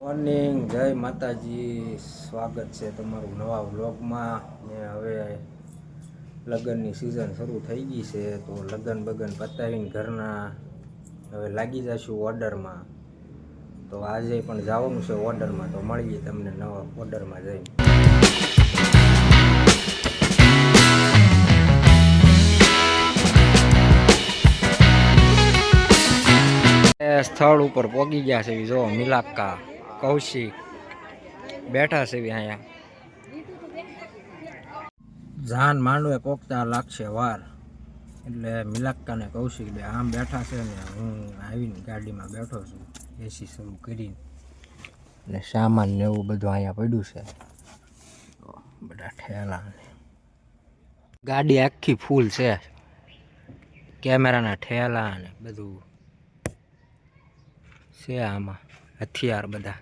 Morning, જય માતાજી. સ્વાગત છે તમારું નવા વ્લોગમાં. ને હવે લગ્નની સિઝન શરૂ થઈ ગઈ છે, તો લગ્ન બગન પતાવીને ઘરના હવે લાગી જશું ઓર્ડરમાં. તો આજે પણ જવાનું છે ઓર્ડરમાં, તો મળીએ તમને નવા ઓર્ડરમાં જઈને. સ્થળ ઉપર પહોંચી ગયા છે, જો મિલાક્કા કૌશિક બેઠા છે અહીંયા. જાન માંડવે કોકતા લાગશે વાર. એટલે મિલાક્કા ને કૌશિક બે આમ બેઠા છે ને હું આવીને ગાડીમાં બેઠો છું એસી શરૂ કરીને. ને સામાન ને એવું બધું અહીંયા પડ્યું છે. બધા ઠેલા ગાડી આખી ફૂલ છે. કેમેરાના ઠેલા ને બધું છે આમાં, હથિયાર બધા.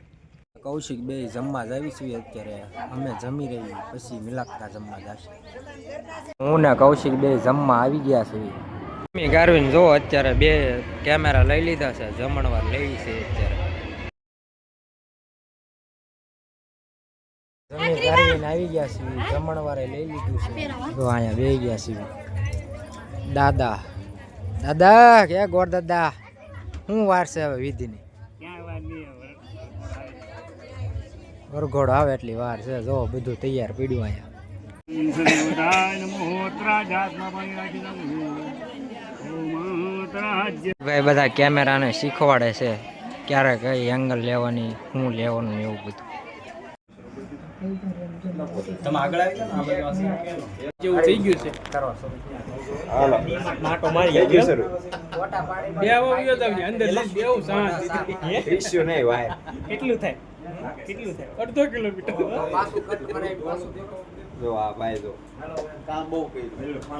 કૌશિક બે જમવા જાવી છીએ અત્યારે. અમે જમી રહી પછી મિલાકતા જમવા જશે. હું ને કૌશિક બે જમવા આવી ગયા છીએ જમી ગારવીને જો અત્યારે બે કેમેરા લઈ લીધા છે જમણવાર લેવી છે અત્યારે. ગારવીને આવી ગયા છીએ જમણવારે લઈ લીધું છે. જો અહીંયા બે ગયા છીએ. દાદા. દાદા કે ગોર દાદા? શું વાર છે હવે વિધિની. વરઘોડો આવે એટલી વાર છે. જો બધું તૈયાર પીડ્યું અહીંયા. ભાઈ બધા કેમેરાને શીખવાડે છે. ક્યારે કઈ એંગલ લેવાની શું લેવાનું એવું બધું. જેવું થઈ ગયું છે. કરો માટો મારી ગયો બે આવો ગયો તો અંદર લઈ બેવું શાંતિ કેટલું થાય? કેટલું થાય? અડધો કિલોમીટર. પાછું કટ કરાય પાછું જો આ ભાઈ જો.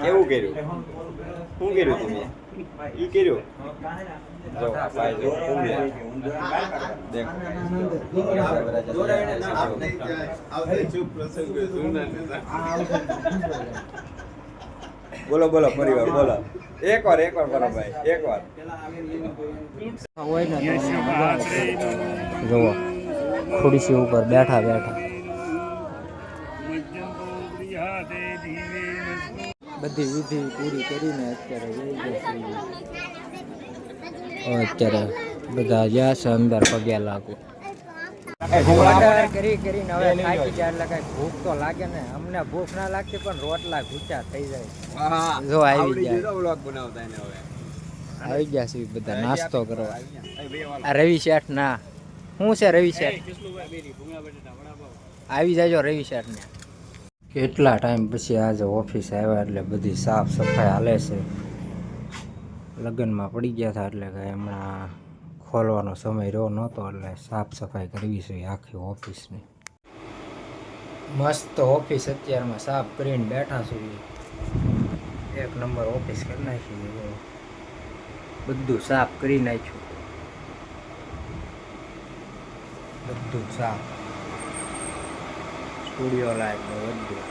કેવું કર્યું? શું કર્યું તમે? એ કર્યું? જો આ ભાઈ જો બોલો બોલો પરિવાર બોલો. એક વાર એક વાર કરો ભાઈ. એક વાર. જુઓ ખુરશી ઉપર બેઠા બેઠા. બધી વિધિ પૂરી કરીને અત્યારે જઈ અત્યારે બધા જ્યાં છે અંદર પગે લાગુ. કરી કરીને હવે થાકી ગયા એટલે કઈ ભૂખ તો લાગે ને. અમને ભૂખ ના લાગતી પણ રોટલા ઘૂચા થઈ જાય. જો આવી ગયા. વ્લોગ બનાવતા એને હવે. આવી ગયા છે બધા નાસ્તો કરો આ રવિ શેઠ ના. શું છે રવિ શેઠ? આવી જાજો રવિ શેઠ ને કેટલા ટાઈમ પછી આજે ઓફિસ આવ્યા એટલે બધી સાફ સફાઈ હાલે છે. લગ્નમાં પડી ગયા હતા એટલે કે હમણાં ખોલવાનો સમય રહ્યો નહોતો એટલે સાફ સફાઈ કરવી છે આખી ઓફિસની. મસ્ત ઓફિસ અત્યારમાં સાફ કરીને બેઠા છું. એક નંબર ઓફિસ કરી નાખી બધું સાફ કરી નાખ્યું. બધું સાફ. સ્ટુડિયો લાઈટ બધું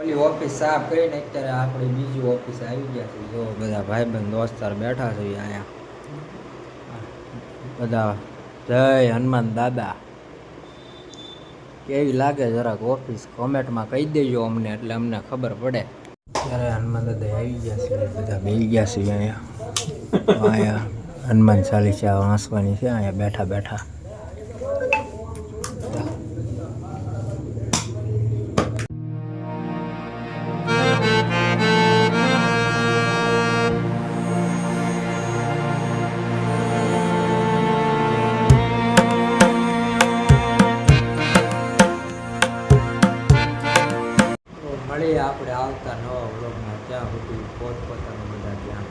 ઓલી ઓફિસ સાફ કરીને અત્યારે આપણે બીજી ઓફિસ આવી ગયા છે. જો બધા ભાઈબંધ દોસ્તાર બેઠા છે અહીંયા. બધા, જય હનુમાન દાદા. કેવી લાગે જરાક ઓફિસ કોમેન્ટમાં કહી દેજો અમને, એટલે અમને ખબર પડે. ત્યારે હનુમાન દાદા આવી ગયા છે બધા બેસી ગયા છે અહીંયા. અહીંયા હનુમાન ચાલીસા વાંસવાની છે, અહીંયા બેઠા બેઠા. મળીએ આપણે આવતા નવા વ્લોગમાં. ત્યાં સુધી પોતપોતાનું બધા ધ્યાન